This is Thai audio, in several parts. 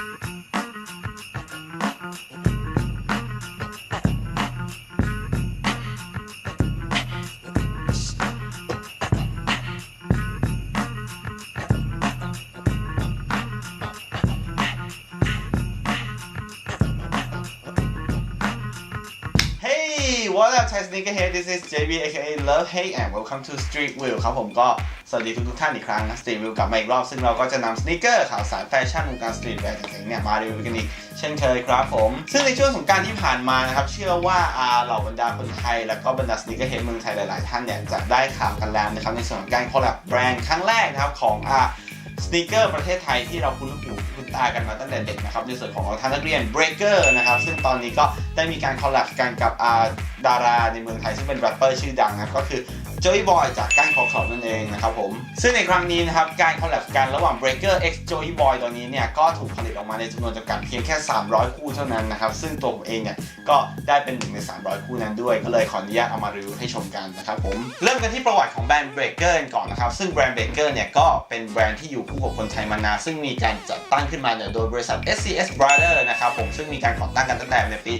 Thank you. What up Thai Sneakerhead this is JB aka Love Hey and welcome to Street View ครับผมก็สวัสดีทุกทุกท่านอีกครั้งนะ Street View กลับมาอีกรอบ ซึ่งเราก็จะนำสเน e เกอร์ข่าวสารแฟชั่นวงการสตรีทแวร์ต่างๆเนี่ยมารีวิวกันอีกเช่นเคยครับผม ซึ่งในช่วงสงการที่ผ่านมานะครับ เชื่อว่าอาเหล่าบรรดาคนไทย แล้วก็บรรดาสน e เกอร์เฮดเมืองไทยหลาย ๆ ท่านเนี่ยจะได้ข่าวกันแล้วนะครับในส่วนของการคอลแลบแบรนด์ครั้งแรกนะครับของอาสน e เกอร์ประเทศไทยที่เราคุ้นหูคุ้น ตากันมาตั้งแต่เด็กนะครับในส่วนของทางเท้านักเรียน Breaker นะครับซึ่งตอนนี้ก็ได้มีการคอลแลบกันกับดาราในเมืองไทยซึ่งเป็นแรปเปอร์ชื่อดังนะครั บก็คือ Joey Boy จากกานคอเขานั่นเองนะครับผม ซึ่งในครั้งนี้นะครับ การคอลแลบกันระหว่าง Breaker X Joey Boy ตัวนี้เนี่ย ก็ถูกผลิตออกมาในจำนวนจำกัดเพียงแค่ 300 คู่เท่านั้นนะครับ ซึ่งตัวผมเองเนี่ย ก็ได้เป็นหนึ่งใน 300 คู่นั้นด้วย ก็เลยขออนุญาตเอามารีวิวให้ชมกันนะครับผม เริ่มกันที่ประวัติของแบรนด์ Breaker กันก่อนนะครับ ซึ่งแบรนด์ Breaker เนี่ย ก็เป็นแบรนด์ที่อยู่คู่กับคนไทยมานาน ซึ่งมีการจัดตั้งขึ้นมาโดยบริษัท SCS Brother นะครับผม ซึ่งมีการก่อตั้งกันตั้งแต่ในปี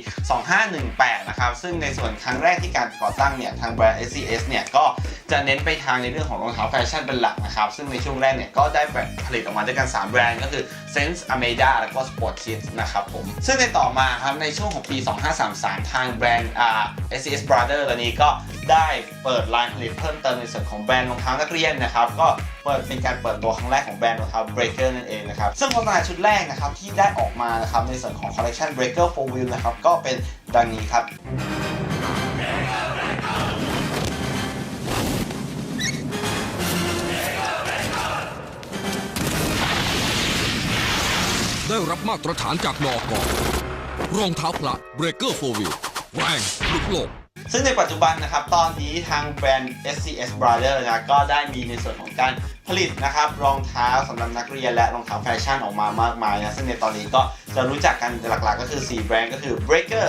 2518 นะครับ ซึ่งในส่วนครั้งแรกที่การก่อตั้งเนี่ย ทางแบรนด์ SCS เนี่ย ก็จะเน้นไปทางในเรื่องของรองเท้าแฟชั่นเป็นหลักนะครับ ซึ่งในช่วงแรกเนี่ยก็ได้ผลิตออกมาด้วยกัน 3 แบรนด์ก็คือ Sense Ameda แล้วก็ Sport Kids นะครับผม ซึ่งในต่อมาครับในช่วงของปี 2533 ทางแบรนด์อ่า S S Brother ตัวนี้ก็ได้เปิดไลน์ผลิตเพิ่มเติมในส่วนของแบรนด์รองเท้านักเรียนนะครับก็เปิดเป็นการเปิดตัวครั้งแรกของแบรนด์รองเท้า Breaker นั่นเองนะครับซึ่งโฆษณาชุดแรกนะครับที่ได้ออกมานะครับในส่วนของ Collection Breaker 4 Wheel นะครับก็เป็นดังนี้ครับ รับมาตรฐานจากนอกอรองเท้าพละเบรกเกอร์โฟวิลแรงลุกโลก ซึ่งในปัจจุบันนะครับ ตอนนี้ทางแบรนด์ SCS Brother นะก็ได้มีในส่วนของการผลิตนะครับรองเท้าสำหรับนักเรียนและรองเท้าแฟชั่นออกมามากมายนะซึ่งในตอนนี้ก็จะรู้จักกันหลักๆ ก็คือ 4 แบรนด์ก็คือ Breaker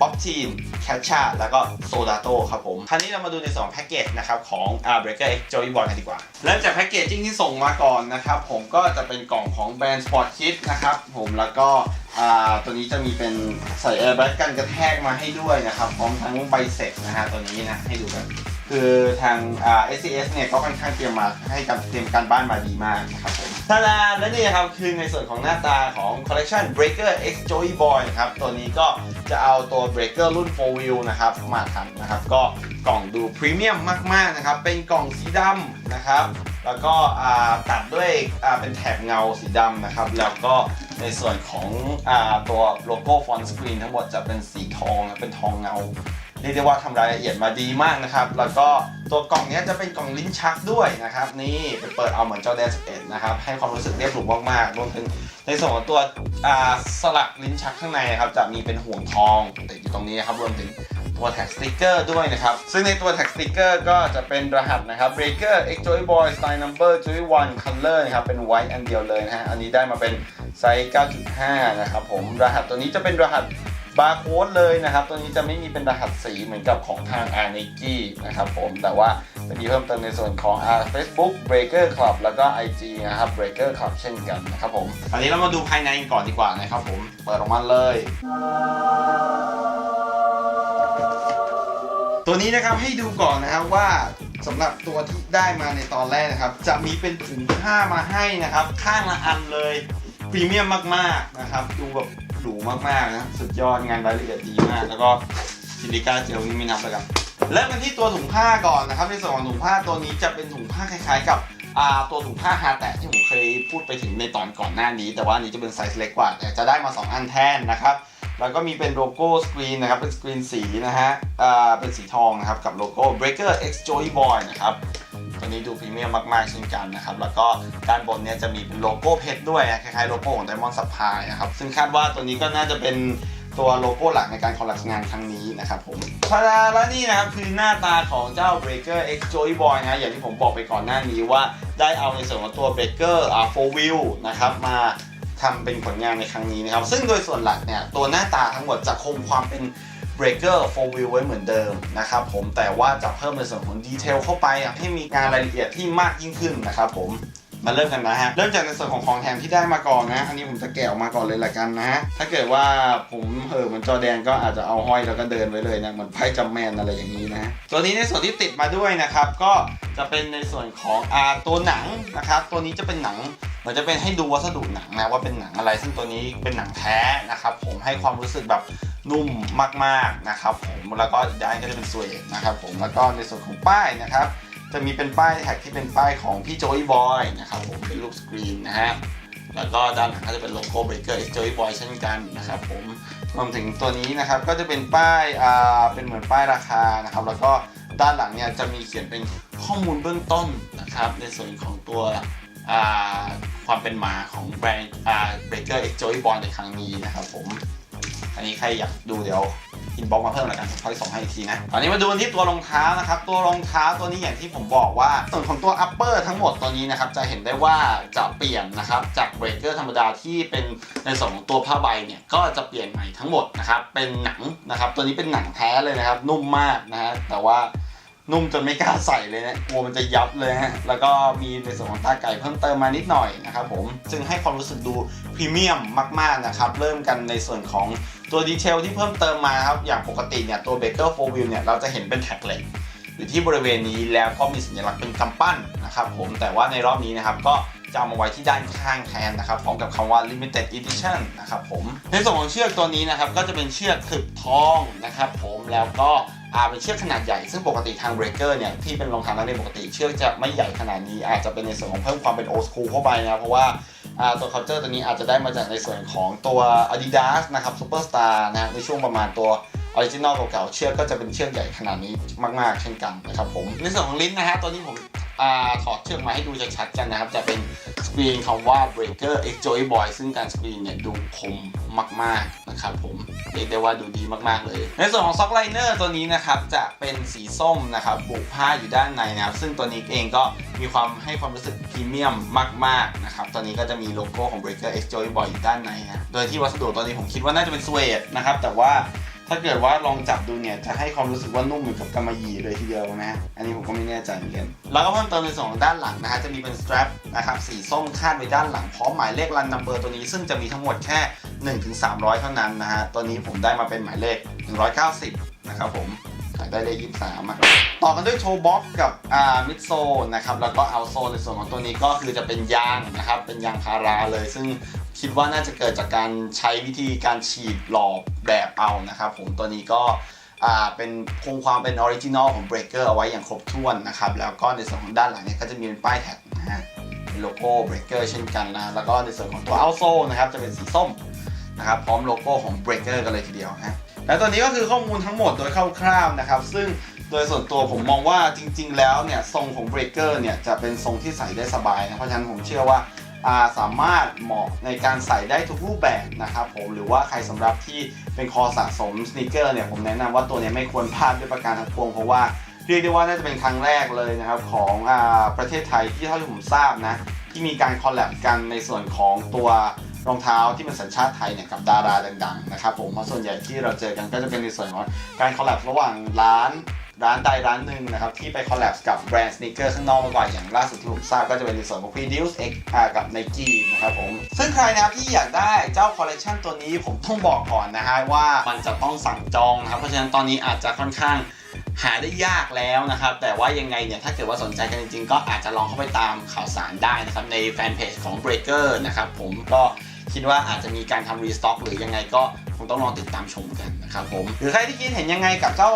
ป๊อปทีนแคชชาแล้วก็โซดาโตครับผม คราวนี้เรามาดูในส่วนของแพ็กเกจนะครับของอ่า Breaker X Joey Boy กันดีกว่า เริ่มจากแพ็กเกจจิ้งที่ส่งมาก่อนนะครับผมก็จะเป็นกล่องของแบรนด์ Sport Kids นะครับผมแล้วก็อ่าตัวนี้จะมีเป็นใส่แอร์แบ็กกันกระแทกมาให้ด้วยนะครับ พร้อมทั้งใบเสร็จนะฮะตัวนี้นะให้ดูกัน คือทาง SCS เนี่ยก็ค่อนข้างเตรียมมาให้การเตรียมการบ้านมาดีมากนะครับผมทาดาและนี่ครับคือในส่วนของหน้าตาของ Collection Breaker X joyboy ครับ ตัวนี้ก็จะเอาตัว Breaker รุ่น 4 Wheel นะครับ มาทำนะครับ ก็กล่องดูพรีเมียมมาก ๆ นะครับ เป็นกล่องสีดำนะครับ แล้วก็ตัดด้วยเป็นแถบเงาสีดำนะครับ แล้วก็ในส่วนของอตัวโลโก้ฟอนต์สกรีนทั้งหมดจะเป็นสีทองเป็นทองเงา เรียกได้ว่าทำรายละเอียดมาดีมากนะครับ แล้วก็ตัวกล่องนี้จะเป็นกล่องลิ้นชักด้วยนะครับ นี่เปิดเอาเหมือนเจ้าแดน11นะครับ ให้ความรู้สึกเรียบหรูมากๆรวมถึงในส่วนของตัวสลักลิ้นชักข้างในนะครับ จะมีเป็นห่วงทองติดอยู่ตรงนี้ครับรวมถึงตัวแท็กสติกเกอร์ด้วยนะครับ ซึ่งในตัวแท็กสติกเกอร์ก็จะเป็นรหัสนะครับ Breaker X Joy Boy Style Number Joy One Color นะครับ เป็น white อันเดียวเลยนะฮะ อันนี้ได้มาเป็นไซส์ 9.5 นะครับผม รหัสตัวนี้จะเป็นรหัส บาร์โค้ดเลยนะครับ ตัวนี้จะไม่มีเป็นรหัสสีเหมือนกับของทาง r n i k e นะครับผม แต่ว่าจะมีเพิ่มเติมในส่วนของ R Facebook Breaker Club แล้วก็ IG นะครับ Breaker Club เช่นกันนะครับผมอันนี้เรามาดูภายในกันก่อนดีกว่านะครับผม เปิดออกมาเลย ตัวนี้นะครับให้ดูก่อนนะครับว่าสำหรับตัวที่ได้มาในตอนแรกนะครับ จะมีเป็นถุงผ้ามาให้นะครับ ข้างละอันเลยพรีเมียมมากๆนะครับ ดูแบบ หรูมากๆนะ สุดยอดงานรายละเอียดดีมาก แล้วก็ซิลิก้าเจลนี่ไม่นับเลยครับเริ่มกันที่ตัวถุงผ้าก่อนนะครับ ในส่วนของถุงผ้าตัวนี้จะเป็นถุงผ้าคล้ายๆ กับตัวถุงผ้าฮาแตะที่ผมเคยพูดไปถึงในตอนก่อนหน้านี้ แต่ว่านี้จะเป็นไซส์เล็กกว่า แต่จะได้มา 2 อันแทนนะครับ แล้วก็มีเป็นโลโก้สกรีนนะครับ เป็นสกรีนสีนะฮะเป็นสีทองนะครับ กับโลโก้ Breaker X Joy Boy นะครับ ตัวนี้ดูพรีเมียมมากๆเช่นกันนะครับแล้วก็ด้านบนเนี่ยจะมีเป็นโลโก้เพชรด้วยคล้ายๆโลโก้ของ Diamond Supply นะครับซึ่งคาดว่าตัวนี้ก็น่าจะเป็นตัวโลโก้หลักในการคอลแลบงานครั้งนี้นะครับผมพาราและนี่นะครับคือหน้าตาของเจ้า Breaker X Joy Boy นะอย่างที่ผมบอกไปก่อนหน้านี้ว่าได้เอาในส่วนของตัว Breaker อ่า4 Wheel นะครับมาทำเป็นผลงานในครั้งนี้นะครับ ซึ่งโดยส่วนหลักเนี่ยตัวหน้าตาทั้งหมดจะคงความเป็น breaker 4 wheel ไว้เหมือนเดิมนะครับผมแต่ว่าจะเพิ่มในส่วนของดีเทลเข้าไปให้มีงานรายละเอียดที่มากยิ่งขึ้นนะครับผมมาเริ่มกันนะฮะ เริ่มจากในส่วนของของแถมที่ได้มาก่อนนะ อันนี้ผมจะแกะออกมาก่อนเลยละกันนะฮะ ถ้าเกิดว่าผมเห่อเหมือนจอแดนก็อาจจะเอาห้อยแล้วก็เดินไว้เลยนะ เหมือนไพ่จำแมนอะไรอย่างนี้นะ ตัวนี้ในส่วนที่ติดมาด้วยนะครับ ก็จะเป็นในส่วนของอ่าตัวหนังนะครับ ตัวนี้จะเป็นหนังเหมือนจะเป็นให้ดูวัสดุหนังนะว่าเป็นหนังอะไร ซึ่งตัวนี้เป็นหนังแท้นะครับ ผมให้ความรู้สึกแบบ นุ่มมากๆนะครับผมแล้วก็ด้านก็จะเป็นสวยนะครับผมแล้วก็ในส่วนของป้ายนะครับ จะมีเป็นป้ายแท็กที่เป็นป้ายของพี่โจยบอยนะครับผมเป็นรูปสกรีนนะฮะแล้วก็ด้านหลังก็จะเป็นโลโก้เบเกอร์โจยบอยเช่นกันนะครับผมรวมถึงตัวนี้นะครับก็จะเป็นป้ายอ่าเป็นเหมือนป้ายราคานะครับ แล้วก็ด้านหลังเนี่ยจะมีเขียนเป็นข้อมูลเบื้องต้นนะครับ ในส่วนของตัวอ่าความเป็นมาของแบรนด์อ่าเบเกอร์เอ็กโจยบอยในครั้งนี้นะครับผม อันนี้ใครอยากดูเดี๋ยวอินบ็อกมาเพิ่มแล้วกันค่อยส่งให้อีกทีนะ ตอนนี้มาดูกันที่ตัวรองเท้านะครับ ตัวรองเท้าตัวนี้อย่างที่ผมบอกว่า ส่วนของตัว upper ทั้งหมดตัวนี้นะครับ จะเห็นได้ว่าจะเปลี่ยนนะครับ จากเบรกเกอร์ธรรมดาที่เป็นในส่วนของตัวผ้าใบเนี่ย ก็จะเปลี่ยนใหม่ทั้งหมดนะครับ เป็นหนังนะครับ ตัวนี้เป็นหนังแท้เลยนะครับ นุ่มมากนะฮะ แต่ว่า นุ่มจนไม่กล้าใส่เลยนะกลัวมันจะยับเลยฮะ แล้วก็มีในส่วนของตาไก่เพิ่มเติมมานิดหน่อยนะครับผมซึ่งให้ความรู้สึกดูพรีเมียมมากๆนะครับ เริ่มกันในส่วนของตัวดีเทลที่เพิ่มเติมมาครับ อย่างปกติเนี่ยตัว Baker 4 Wheel เนี่ยเราจะเห็นเป็นแท็กเหล็กอยู่ที่บริเวณนี้แล้วก็มีสัญลักษณ์เป็นกำปั้นนะครับผมแต่ว่าในรอบนี้นะครับก็จะเอามาไว้ที่ด้านข้างแทนนะครับพร้อมกับคำว่า limited edition นะครับผมในส่วนของเชือกตัวนี้นะครับก็จะเป็นเชือกถึกทองนะครับผมแล้วก็ เป็นเชือกขนาดใหญ่ ซึ่งปกติทาง breaker เนี่ยที่เป็นรองเท้านักเรียนปกติเชือกจะไม่ใหญ่ขนาดนี้ อาจจะเป็นในส่วนของเพิ่มความเป็น old school เข้าไปนะเพราะว่าตัว culture ตัวนี้อาจจะได้มาจากในส่วนของตัว Adidas นะครับ Superstar นะในช่วงประมาณตัวออริจินอลเก่าๆเชือกก็จะเป็นเชือกใหญ่ขนาดนี้มากๆเช่นกันนะครับผมในส่วนของลิ้นนะฮะตัวนี้ผมอถอดเชือกมาให้ดูชัดๆกันนะครับจะเป็น กรีนคำว่า breaker x joy boy ซึ่งการสกรีนเนี่ยดูคมมากๆนะครับผมเรียกได้ว่าดูดีมากๆเลย ในส่วนของซ็อกไลเนอร์ตัวนี้นะครับจะเป็นสีส้มนะครับบุกผ้าอยู่ด้านในนะครับซึ่งตัวนี้เองก็มีความให้ความรู้สึกพรีเมียมมากๆนะครับตัวนี้ก็จะมีโลโก้ของ breaker x joy boy อยู่ด้านในนะโดยที่วัสดุตัวนี้ผมคิดว่าน่าจะเป็นสเวดนะครับแต่ว่า ถ้าเกิดว่าลองจับดูเนี่ยจะให้ความรู้สึกว่านุ่มเหมือนกับกำมะหยี่เลยทีเดียวนะฮะ อันนี้ผมก็ไม่แน่ใจเหมือนกัน แล้วก็เพิ่มเติมในส่วนของด้านหลังนะฮะจะมีเป็นสตรัฟนะครับสีส้มคาดไว้ด้านหลังพร้อมหมายเลขรันนัมเบอร์ตัวนี้ซึ่งจะมีทั้งหมดแค่ 1-300 เท่านั้นนะฮะ ตัวนี้ผมได้มาเป็นหมายเลข 190 นะครับผม ขายได้เลข23อะต่อกันด้วยโชว์บ็อกกับอ่ามิดโซนะครับแล้วก็เอาโซในส่วนของตัวนี้ก็คือจะเป็นยางนะครับเป็นยางพาราเลย ซึ่งคิดว่าน่าจะเกิดจากการใช้วิธีการฉีดหล่อแบบเอานะครับผมตัวนี้ก็อ่าเป็นคงความเป็นออริจินอลของ Breaker เอาไว้อย่างครบถ้วนนะครับแล้วก็ในส่วนของด้านหลังเนี่ยก็จะมีเป็นป้ายแท็กนะฮะเป็นโลโก้ Breaker เช่นกันนะแล้วก็ในส่วนของตัวเอาโซนะครับจะเป็นสีส้มนะครับพร้อมโลโก้ของ Breaker กันเลยทีเดียวนะ และตัวนี้ก็คือข้อมูลทั้งหมดโดยคร่าวๆนะครับ ซึ่งโดยส่วนตัวผมมองว่าจริง ๆ แล้วเนี่ยทรงของ Breaker เนี่ยจะเป็นทรงที่ใส่ได้สบายนะเพราะฉะนั้นผมเชื่อว่าาสามารถเหมาะในการใส่ได้ทุกรูปแบบนะครับผมหรือว่าใครสำหรับที่เป็นคอสะสมสเน e เกอร์เนี่ยผมแนะนำว่าตัวเนี้ยไม่ควรพลาดด้วยประการทั้งปวงเพราะว่าเรียกได้ว่าน่าจะเป็นครั้งแรกเลยนะครับของอประเทศไทยที่เท่าที่ผมทราบนะที่มีการคอลแลบกันในส่วนของตัว รองเท้าที่เป็นสัญชาติไทยเนี่ยกับดาราดังๆนะครับผมเพราะส่วนใหญ่ที่เราเจอกันก็จะเป็นในส่วนของการคอลแลบระหว่างร้านร้านใดร้านหนึ่งนะครับที่ไปคอลแลบกับแบรนด์สเน e เกอร์ข้างนอกมาก่อนอย่างล่าสุดที่ผมทราบก็จะเป็นในส่วนของ Reduce X อ่ากับ Nike นะครับผม ซึ่งใครนะครับที่อยากได้เจ้าคอลเล t ชันตัวนี้ผมต้องบอกก่อนนะฮะว่ามันจะต้องสั่งจองนะครับ เพราะฉะนั้นตอนนี้อาจจะค่อนข้างหาได้ยากแล้วนะครับ แต่ว่ายังไงเนี่ย ถ้าเกิดว่าสนใจกันจริงๆ ก็อาจจะลองเข้าไปตามข่าวสารได้นะครับ ในแฟนเพจของ Breaker นะครับผมก็ คิดว่าอาจจะมีการทำรีสต็อกหรือยังไงก็คงต้องลองติดตามชมกันนะครับผมหรือใครที่คิดเห็นยังไงกับเจ้า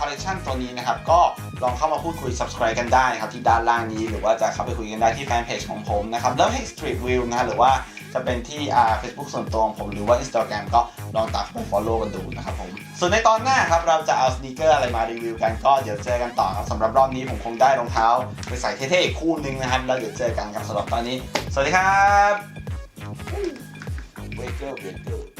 คอลเลคชันตัวนี้นะครับก็ลองเข้ามาพูดคุย subscribe กันได้นะครับที่ด้านล่างนี้ หรือว่าจะเข้าไปคุยกันได้ที่แฟนเพจของผมนะครับ Love Hate Street View นะหรือว่าจะเป็นที่อ่า Facebook ส่วนตัวของผมหรือว่า Instagram ก็ลองตามเข้าไป follow กันดูนะครับผม ส่วนในตอนหน้าครับ เราจะเอาสน e เกอร์อะไรมารีวิวกันก็เดี๋ยวเจอกันต่อครับสำหรับรอบนี้ผมคงได้รองเท้าไปใส่เท่ๆอีกคู่หนึงนะครับ แล้วเดี๋ยวเจอกันครับสำหรับตอนนี้ สวัสดีครับ Breaker Breaker